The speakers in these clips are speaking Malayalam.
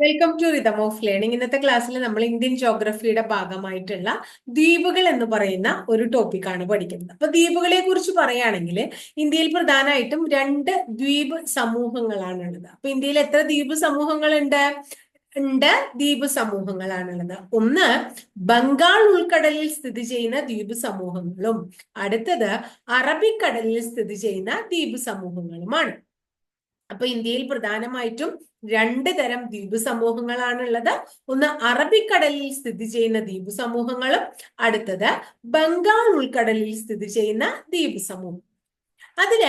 Welcome to rhythm of learning ഇന്നത്തെ ക്ലാസ്സിൽ നമ്മൾ ഇന്ത്യൻ ജോഗ്രഫിയുടെ ഭാഗമായിട്ടുള്ള ദ്വീപുകൾ എന്ന് പറയുന്ന ഒരു ടോപ്പിക്കാണ് പഠിക്കുന്നത്. അപ്പൊ ദ്വീപുകളെ കുറിച്ച് പറയുകയാണെങ്കിൽ ഇന്ത്യയിൽ പ്രധാനമായിട്ടും രണ്ട് ദ്വീപ് സമൂഹങ്ങളാണുള്ളത്. അപ്പൊ ഇന്ത്യയിൽ എത്ര ദ്വീപ് സമൂഹങ്ങളുണ്ട്? ഉണ്ട് ദ്വീപ് സമൂഹങ്ങളാണുള്ളത്. ഒന്ന് ബംഗാൾ ഉൾക്കടലിൽ സ്ഥിതി ചെയ്യുന്ന ദ്വീപ് സമൂഹങ്ങളും. അടുത്തത് അറബിക്കടലിൽ സ്ഥിതി ചെയ്യുന്ന ദ്വീപ് സമൂഹങ്ങളുമാണ്. അപ്പൊ ഇന്ത്യയിൽ പ്രധാനമായിട്ടും രണ്ട് തരം ദ്വീപ് സമൂഹങ്ങളാണുള്ളത് ഒന്ന് അറബിക്കടലിൽ സ്ഥിതി ചെയ്യുന്ന ദ്വീപ് സമൂഹങ്ങളും അടുത്തത് ബംഗാൾ ഉൾക്കടലിൽ സ്ഥിതി ചെയ്യുന്ന ദ്വീപ് സമൂഹം അതിൽ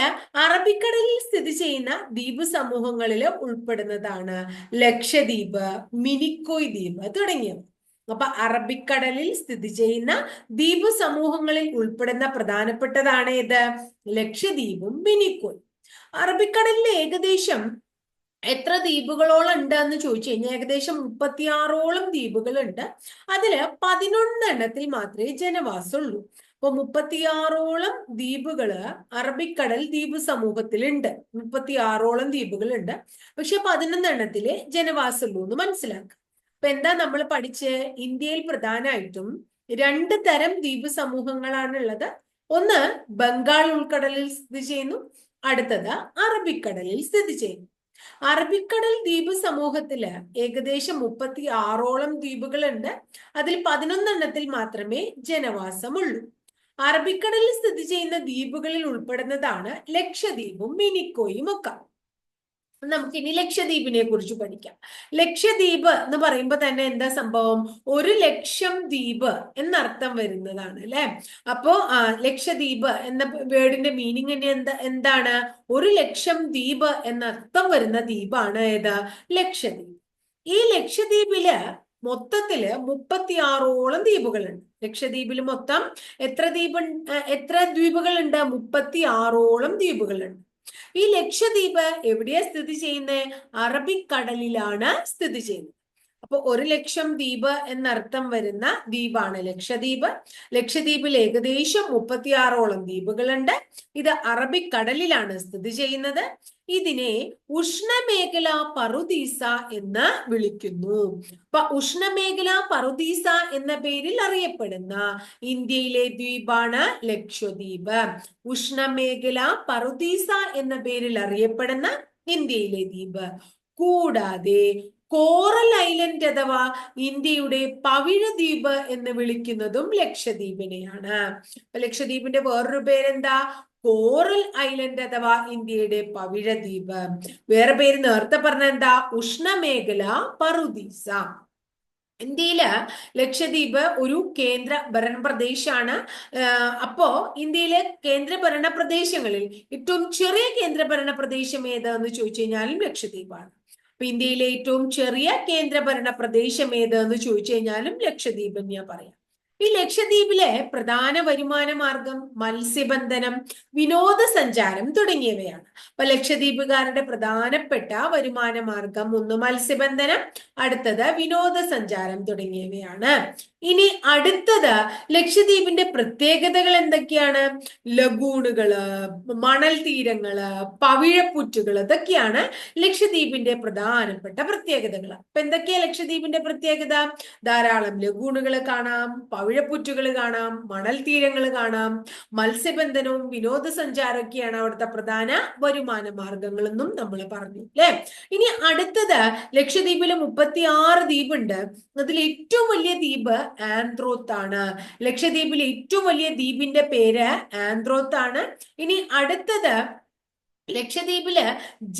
അറബിക്കടലിൽ സ്ഥിതി ചെയ്യുന്ന ദ്വീപ് സമൂഹങ്ങളിൽ ഉൾപ്പെടുന്നതാണ് ലക്ഷദ്വീപ് മിനിക്കോയ് ദ്വീപ് തുടങ്ങിയവ. അപ്പൊ അറബിക്കടലിൽ സ്ഥിതി ചെയ്യുന്ന ദ്വീപ് സമൂഹങ്ങളിൽ ഉൾപ്പെടുന്ന പ്രധാനപ്പെട്ടതാണ് ഏത്? ലക്ഷദ്വീപും മിനിക്കോയ്. അറബിക്കടലിൽ ഏകദേശം എത്ര ദ്വീപുകളോളം ഉണ്ട് എന്ന് ചോദിച്ചു കഴിഞ്ഞാൽ ഏകദേശം മുപ്പത്തിയാറോളം ദ്വീപുകളുണ്ട്. അതിൽ പതിനൊന്നെണ്ണത്തിൽ മാത്രമേ ജനവാസമുള്ളൂ. അപ്പൊ മുപ്പത്തിയാറോളം ദ്വീപുകൾ അറബിക്കടൽ ദ്വീപ് സമൂഹത്തിലുണ്ട്. മുപ്പത്തിയാറോളം ദ്വീപുകളുണ്ട്. പക്ഷെ പതിനൊന്നെണ്ണത്തിൽ ജനവാസമുള്ളൂ എന്ന് മനസ്സിലാക്കുക. അപ്പൊ എന്താ നമ്മൾ പഠിച്ച്? ഇന്ത്യയിൽ പ്രധാനമായിട്ടും രണ്ട് തരം ദ്വീപ് സമൂഹങ്ങളാണുള്ളത് ഒന്ന് ബംഗാൾ ഉൾക്കടലിൽ സ്ഥിതി ചെയ്യുന്നു. അടുത്തത് അറബിക്കടലിൽ സ്ഥിതി ചെയ്യുന്നു. അറബിക്കടൽ ദ്വീപ് സമൂഹത്തിൽ ഏകദേശം മുപ്പത്തി ആറോളം ദ്വീപുകളുണ്ട്. അതിൽ പതിനൊന്നെണ്ണത്തിൽ മാത്രമേ ജനവാസമുള്ളൂ. അറബിക്കടലിൽ സ്ഥിതി ചെയ്യുന്ന ദ്വീപുകളിൽ ഉൾപ്പെടുന്നതാണ് ലക്ഷദ്വീപും മിനിക്കോയും ഒക്കെ. നമുക്ക് ഇനി ലക്ഷദ്വീപിനെ കുറിച്ച് പഠിക്കാം. ലക്ഷദ്വീപ് എന്ന് പറയുമ്പോൾ തന്നെ എന്താ സംഭവം? ഒരു ലക്ഷം ദ്വീപ് എന്നർത്ഥം വരുന്നതാണ് അല്ലെ? അപ്പോ ലക്ഷദ്വീപ് എന്ന വേർഡിന്റെ മീനിങ് എന്താ എന്താണ്? ഒരു ലക്ഷം ദ്വീപ് എന്നർത്ഥം വരുന്ന ദ്വീപാണ് ഏത്? ലക്ഷദ്വീപ്. ഈ ലക്ഷദ്വീപിൽ മൊത്തത്തിൽ മുപ്പത്തിയാറോളം ദ്വീപുകളുണ്ട്. ലക്ഷദ്വീപിൽ മൊത്തം എത്ര ദ്വീപ് എത്ര ദ്വീപുകളുണ്ട്? മുപ്പത്തി ആറോളം ദ്വീപുകളുണ്ട്. ഈ ലക്ഷദ്വീപ് എവിടെയാ സ്ഥിതി ചെയ്യുന്നത് അറബിക്കടലിലാണ് സ്ഥിതി ചെയ്യുന്നത്. അപ്പൊ ഒരു ലക്ഷം ദ്വീപ് എന്നർത്ഥം വരുന്ന ദ്വീപാണ് ലക്ഷദ്വീപ് ലക്ഷദ്വീപിൽ ഏകദേശം മുപ്പത്തിയാറോളം ദ്വീപുകളുണ്ട് ഇത് അറബിക്കടലിലാണ് സ്ഥിതി ചെയ്യുന്നത്. ഇതിനെ ഉഷ്ണമേഖല പറുദീസ എന്ന് വിളിക്കുന്നു. അപ്പൊ ഉഷ്ണമേഖല പറുദീസ എന്ന പേരിൽ അറിയപ്പെടുന്ന ഇന്ത്യയിലെ ദ്വീപാണ് ലക്ഷദ്വീപ് ഉഷ്ണമേഖല പറുദീസ എന്ന പേരിൽ അറിയപ്പെടുന്ന ഇന്ത്യയിലെ ദ്വീപ്. കൂടാതെ കോറൽ ഐലൻഡ് അഥവാ ഇന്ത്യയുടെ പവിഴദ്വീപ് എന്ന് വിളിക്കുന്നതും ലക്ഷദ്വീപിനെയാണ്. ലക്ഷദ്വീപിന്റെ വേറൊരു പേരെന്താ? കോറൽ ഐലൻഡ് അഥവാ ഇന്ത്യയുടെ പവിഴദ്വീപ് വേറെ പേര് നേരത്തെ പറഞ്ഞ എന്താ? ഉഷ്ണമേഖല പറുദീസ. ഇന്ത്യയിൽ ലക്ഷദ്വീപ് ഒരു കേന്ദ്ര ഭരണ പ്രദേശമാണ് അപ്പോ ഇന്ത്യയിലെ കേന്ദ്ര ഭരണ പ്രദേശങ്ങളിൽ ഏറ്റവും ചെറിയ കേന്ദ്ര ഭരണ പ്രദേശം ഏതാന്ന് ചോദിച്ചു കഴിഞ്ഞാലും ലക്ഷദ്വീപാണ്. അപ്പൊ ഇന്ത്യയിലെ ഏറ്റവും ചെറിയ കേന്ദ്രഭരണ പ്രദേശം ഏതെന്ന് ചോദിച്ചു കഴിഞ്ഞാലും ലക്ഷദ്വീപ് ഞാൻ പറയാം. ഈ ലക്ഷദ്വീപിലെ പ്രധാന വരുമാന മാർഗം മത്സ്യബന്ധനം വിനോദസഞ്ചാരം തുടങ്ങിയവയാണ്. അപ്പൊ ലക്ഷദ്വീപുകാരുടെ പ്രധാനപ്പെട്ട വരുമാന മാർഗം ഒന്ന് മത്സ്യബന്ധനം അടുത്തത് വിനോദസഞ്ചാരം തുടങ്ങിയവയാണ്. ഇനി അടുത്തത് ലക്ഷദ്വീപിന്റെ പ്രത്യേകതകൾ എന്തൊക്കെയാണ്? ലഗൂണുകൾ മണൽ തീരങ്ങൾ പവിഴപ്പുറ്റുകൾ ഇതൊക്കെയാണ് ലക്ഷദ്വീപിന്റെ പ്രധാനപ്പെട്ട പ്രത്യേകതകൾ. അപ്പൊ എന്തൊക്കെയാ ലക്ഷദ്വീപിന്റെ പ്രത്യേകത? ധാരാളം ലഗൂണുകൾ കാണാം പവിഴപ്പുറ്റുകൾ കാണാം മണൽ തീരങ്ങൾ കാണാം മത്സ്യബന്ധനവും വിനോദസഞ്ചാരമൊക്കെയാണ് അവിടുത്തെ പ്രധാന വരുമാന മാർഗങ്ങളെന്നും നമ്മൾ പറഞ്ഞു അല്ലെ? ഇനി അടുത്തത് ലക്ഷദ്വീപിൽ മുപ്പത്തി ആറ് ദ്വീപുണ്ട്. അതിൽ ഏറ്റവും വലിയ ദ്വീപ് ആന്ത്രോത്ത് ആണ്. ലക്ഷദ്വീപിലെ ഏറ്റവും വലിയ ദ്വീപിന്റെ പേര് ആന്ത്രോത്ത് ആണ്. ഇനി അടുത്തത് ലക്ഷദ്വീപിൽ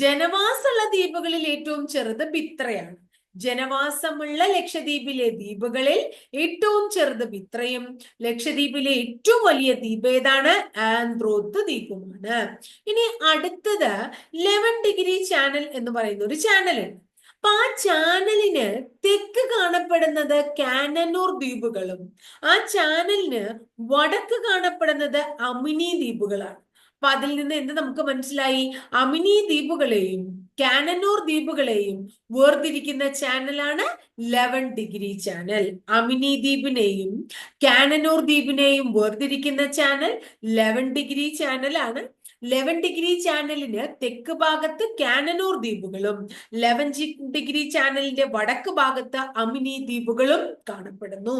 ജനവാസമുള്ള ദ്വീപുകളിൽ ഏറ്റവും ചെറുത് ബിത്രയാണ് ജനവാസമുള്ള ലക്ഷദ്വീപിലെ ദ്വീപുകളിൽ ഏറ്റവും ചെറുത് ഇത്രയും ലക്ഷദ്വീപിലെ ഏറ്റവും വലിയ ദ്വീപ് ഏതാണ്? ആന്ത്രോത്ത് ദ്വീപുമാണ്. ഇനി അടുത്തത് ലെവൻ ഡിഗ്രി ചാനൽ എന്ന് പറയുന്ന ഒരു ചാനലുണ്ട് അപ്പൊ ആ ചാനലിന് തെക്ക് കാണപ്പെടുന്നത് കാനനൂർ ദ്വീപുകളും ആ ചാനലിന് വടക്ക് കാണപ്പെടുന്നത് അമിനി ദ്വീപുകളാണ്. അപ്പൊ അതിൽ നിന്ന് എന്ത് നമുക്ക് മനസ്സിലായി? അമിനി ദ്വീപുകളെയും കാനനൂർ ദ്വീപുകളെയും വേർതിരിക്കുന്ന ചാനലാണ് ലെവൻ ഡിഗ്രി ചാനൽ. അമിനി ദ്വീപിനെയും കാനനൂർ ദ്വീപിനെയും വേർതിരിക്കുന്ന ചാനൽ ലെവൻ ഡിഗ്രി ചാനലാണ് ലെവൻ ഡിഗ്രി ചാനലിന് തെക്ക് ഭാഗത്ത് കാനനൂർ ദ്വീപുകളും ലെവൻ ഡിഗ്രി ചാനലിന്റെ വടക്ക് ഭാഗത്ത് അമിനി ദ്വീപുകളും കാണപ്പെടുന്നു.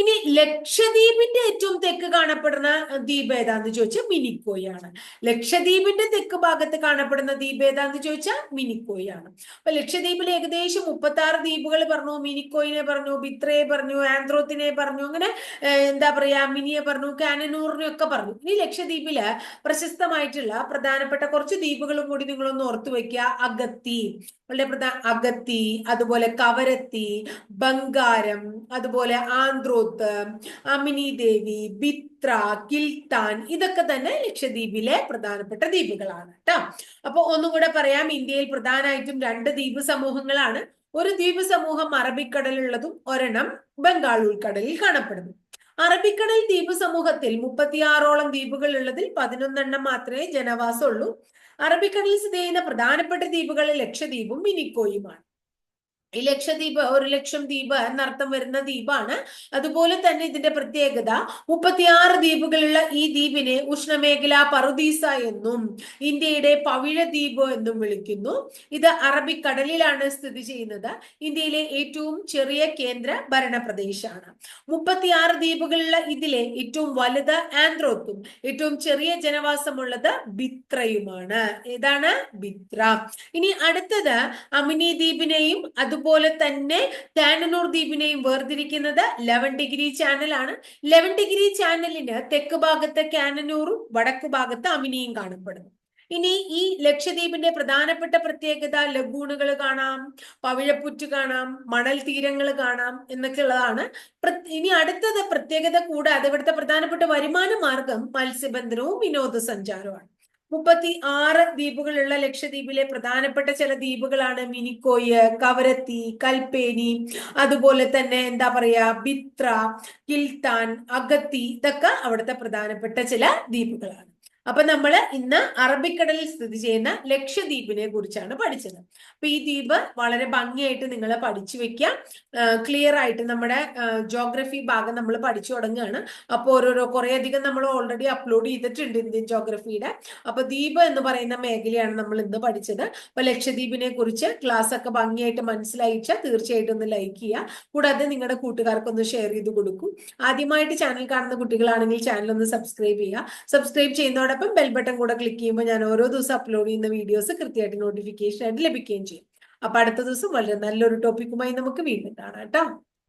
ഇനി ലക്ഷദ്വീപിന്റെ ഏറ്റവും തെക്ക് കാണപ്പെടുന്ന ദ്വീപ് ഏതാന്ന് ചോദിച്ചാൽ മിനിക്കോയാണ്. ലക്ഷദ്വീപിന്റെ തെക്ക് ഭാഗത്ത് കാണപ്പെടുന്ന ദ്വീപ് ഏതാന്ന് ചോദിച്ചാൽ മിനിക്കോയാണ്. അപ്പൊ ലക്ഷദ്വീപിൽ ഏകദേശം മുപ്പത്തി ആറ് ദ്വീപുകൾ പറഞ്ഞു മിനിക്കോയിനെ പറഞ്ഞു ബിത്രയെ പറഞ്ഞു ആന്ത്രോത്തിനെ പറഞ്ഞു അങ്ങനെ എന്താ പറയാ മിനിയെ പറഞ്ഞു കാനനൂറിനെ ഒക്കെ പറഞ്ഞു. ഇനി ലക്ഷദ്വീപിൽ പ്രശസ്തമായിട്ടുള്ള പ്രധാനപ്പെട്ട കുറച്ച് ദ്വീപുകളും കൂടി നിങ്ങളൊന്ന് ഓർത്തു വെക്കുക. അഗത്തി വളരെ പ്രധാന അഗത്തി അതുപോലെ കവരത്തി ബംഗാരം അതുപോലെ ആന്ത്രോത്ത് അമിനി ദേവി ബിത്ര കിൽത്താൻ ഇതൊക്കെ തന്നെ ലക്ഷദ്വീപിലെ പ്രധാനപ്പെട്ട ദ്വീപുകളാണ് കേട്ടോ അപ്പൊ ഒന്നും കൂടെ പറയാം ഇന്ത്യയിൽ പ്രധാനമായിട്ടും രണ്ട് ദ്വീപ് സമൂഹങ്ങളാണ്. ഒരു ദ്വീപ് സമൂഹം അറബിക്കടലുള്ളതും ഒരെണ്ണം ബംഗാൾ ഉൾക്കടലിൽ കാണപ്പെടുന്നു. അറബിക്കടൽ ദ്വീപ് സമൂഹത്തിൽ മുപ്പത്തിയാറോളം ദ്വീപുകൾ ഉള്ളതിൽ പതിനൊന്നെണ്ണം മാത്രമേ ജനവാസമുള്ളൂ. അറബിക്കടലിൽ സ്ഥിതി ചെയ്യുന്ന പ്രധാനപ്പെട്ട ദ്വീപുകൾ ലക്ഷദ്വീപും മിനിക്കോയുമാണ്. ലക്ഷദ്വീപ് ഒരു ലക്ഷം ദ്വീപ് എന്നർത്ഥം വരുന്ന ദ്വീപാണ്. അതുപോലെ തന്നെ ഇതിന്റെ പ്രത്യേകത മുപ്പത്തിയാറ് ദ്വീപുകളുള്ള ഈ ദ്വീപിനെ ഉഷ്ണമേഖല പറുദീസ എന്നും ഇന്ത്യയുടെ പവിഴ ദ്വീപ് എന്നും വിളിക്കുന്നു. ഇത് അറബിക്കടലിലാണ് സ്ഥിതി ചെയ്യുന്നത്. ഇന്ത്യയിലെ ഏറ്റവും ചെറിയ കേന്ദ്ര ഭരണ പ്രദേശമാണ് മുപ്പത്തിയാറ് ദ്വീപുകളുള്ള ഇതിലെ ഏറ്റവും വലുത് ആന്ത്രോത്തും ഏറ്റവും ചെറിയ ജനവാസമുള്ളത് ബിത്രയുമാണ്. ഏതാണ്? ബിത്ര. ഇനി അടുത്തത് അമിനി ദ്വീപിനെയും അതുപോലെ തന്നെ കാനനൂർ ദ്വീപിനെയും വേർതിരിക്കുന്നത് ലെവൻ ഡിഗ്രി ചാനലാണ് ലെവൻ ഡിഗ്രി ചാനലിന് തെക്ക് ഭാഗത്ത് കാനനൂറും വടക്ക് ഭാഗത്ത് അമിനിയും കാണപ്പെടുന്നു. ഇനി ഈ ലക്ഷദ്വീപിന്റെ പ്രധാനപ്പെട്ട പ്രത്യേകത ലഗൂണുകൾ കാണാം പവിഴപ്പുറ്റ് കാണാം മണൽ തീരങ്ങൾ കാണാം എന്നൊക്കെ ഉള്ളതാണ് ഇനി അടുത്തത് പ്രത്യേകത കൂടാതെ ഇവിടുത്തെ പ്രധാനപ്പെട്ട വരുമാന മാർഗം മത്സ്യബന്ധനവും വിനോദസഞ്ചാരവുമാണ്. മുപ്പത്തി ആറ് ദ്വീപുകളുള്ള ലക്ഷദ്വീപിലെ പ്രധാനപ്പെട്ട ചില ദ്വീപുകളാണ് മിനിക്കോയ് കവരത്തി കൽപ്പേനി അതുപോലെ തന്നെ എന്താ പറയാ ബിത്ര കിൽത്താൻ അഗത്തി ഇതൊക്കെ അവിടുത്തെ പ്രധാനപ്പെട്ട ചില ദ്വീപുകളാണ്. അപ്പൊ നമ്മൾ ഇന്ന് അറബിക്കടലിൽ സ്ഥിതി ചെയ്യുന്ന ലക്ഷദ്വീപിനെ കുറിച്ചാണ് പഠിച്ചത്. അപ്പൊ ഈ ദ്വീപ് വളരെ ഭംഗിയായിട്ട് നിങ്ങൾ പഠിച്ചു വെക്കുക ക്ലിയർ ആയിട്ട് നമ്മുടെ ജോഗ്രഫി ഭാഗം നമ്മൾ പഠിച്ചു തുടങ്ങുകയാണ്. അപ്പോൾ ഓരോരോ കുറെ അധികം നമ്മൾ ഓൾറെഡി അപ്ലോഡ് ചെയ്തിട്ടുണ്ട് ഇന്ത്യൻ ജോഗ്രഫിയുടെ അപ്പൊ ദ്വീപ് എന്ന് പറയുന്ന മേഖലയാണ് നമ്മൾ ഇന്ന് പഠിച്ചത്. അപ്പൊ ലക്ഷദ്വീപിനെ കുറിച്ച് ക്ലാസ് ഒക്കെ ഭംഗിയായിട്ട് മനസ്സിലായിച്ച തീർച്ചയായിട്ടും ഒന്ന് ലൈക്ക് ചെയ്യുക. കൂടാതെ നിങ്ങളുടെ കൂട്ടുകാർക്കൊന്ന് ഷെയർ ചെയ്ത് കൊടുക്കും. ആദ്യമായിട്ട് ചാനൽ കാണുന്ന കുട്ടികളാണെങ്കിൽ ചാനൽ ഒന്ന് സബ്സ്ക്രൈബ് ചെയ്യുക. സബ്സ്ക്രൈബ് ചെയ്യുന്നതോടൊപ്പം ബെൽ ബട്ടൺ കൂടെ ക്ലിക്ക് ചെയ്യുമ്പോൾ ഞാൻ ഓരോ ദിവസം അപ്ലോഡ് ചെയ്യുന്ന വീഡിയോസ് കൃത്യമായിട്ട് നോട്ടിഫിക്കേഷൻ ആയിട്ട് ലഭിക്കുകയും ചെയ്യും. അപ്പൊ അടുത്ത ദിവസം വളരെ നല്ലൊരു ടോപ്പിക്കുമായി നമുക്ക് വീണ്ടും കാണാം കേട്ടോ.